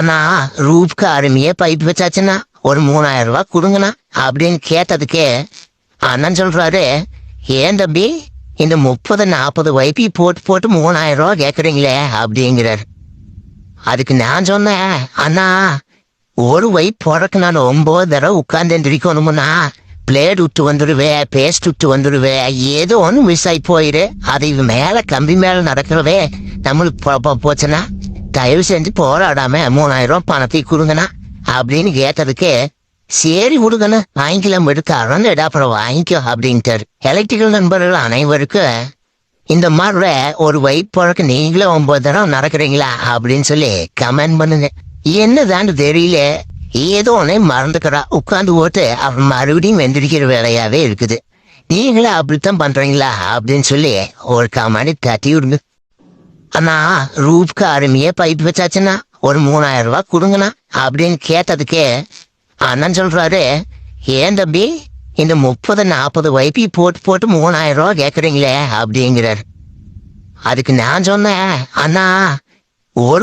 அண்ணா ரூப்க்கு அருமையே pipe வச்சாச்சுண்ணா. ஒரு மூணாயிரம் ரூபா கொடுங்கண்ணா அப்படின்னு கேட்டதுக்கே அண்ணன் சொல்றாரு ஏன் தம்பி இந்த முப்பது நாற்பது வைப்பி போட்டு போட்டு மூணாயிரம் ரூபா கேட்குறீங்களே அப்படிங்கிறார். அதுக்கு நான் சொன்னேன் அண்ணா ஒரு வைப் போறதுக்கு நான் ஒன்பது தடவை உட்கார்ந்து எந்திரிக்கணுமுண்ணா. பிளேட் விட்டு வந்துடுவேன் பேஸ்ட் விட்டு வந்துடுவேன் ஏதோ ஒன்று மிஸ் ஆகி போயிரு. அது மேலே கம்பி மேலே நடக்கிறவே நம்மளுக்கு போச்சுன்னா தயவு செஞ்சு போராடாம மூணாயிரம் ரூபாய் பணத்தை கொடுங்கண்ணா அப்படின்னு கேட்டதுக்கு சரி விடுங்கண்ணா வாங்கிக்கலாம் எடுக்காரன்னு அப்புறம் வாங்கிக்கோ அப்படின்ட்டு எலக்ட்ரிக்கல் நண்பர்கள் அனைவருக்கும் இந்த மாதிரி ஒரு வைப் நீங்களும் ஒன்பது தரம் நடக்கிறீங்களா? அப்படின்னு சொல்லி கமெண்ட் பண்ணுங்க. என்னதான் தெரியல. ஏதோ ஒன்னே மறந்துக்கிறா. உட்காந்து ஓட்டு அவன் மறுபடியும் வெந்திரிக்கிற வேலையாவே இருக்குது. நீங்களும் அப்படித்தான் பண்றீங்களா? அப்படின்னு சொல்லி ஒரு கமெண்ட் தட்டி விடுங்க. அண்ணா ரூப்க்கு அருமையே பைப் வச்சாச்சுண்ணா ஒரு மூணாயிரம் ரூபாய் கொடுங்கண்ணா அப்படின்னு கேட்டதுக்கே அண்ணன் சொல்றாரு ஏன் தம்பி இந்த முப்பது நாற்பது வைப்பி போட்டு போட்டு மூணாயிரம் ரூபாய் கேட்குறீங்களே அப்படிங்கிறார். அதுக்கு நான் சொன்னேன் அண்ணா ஒரு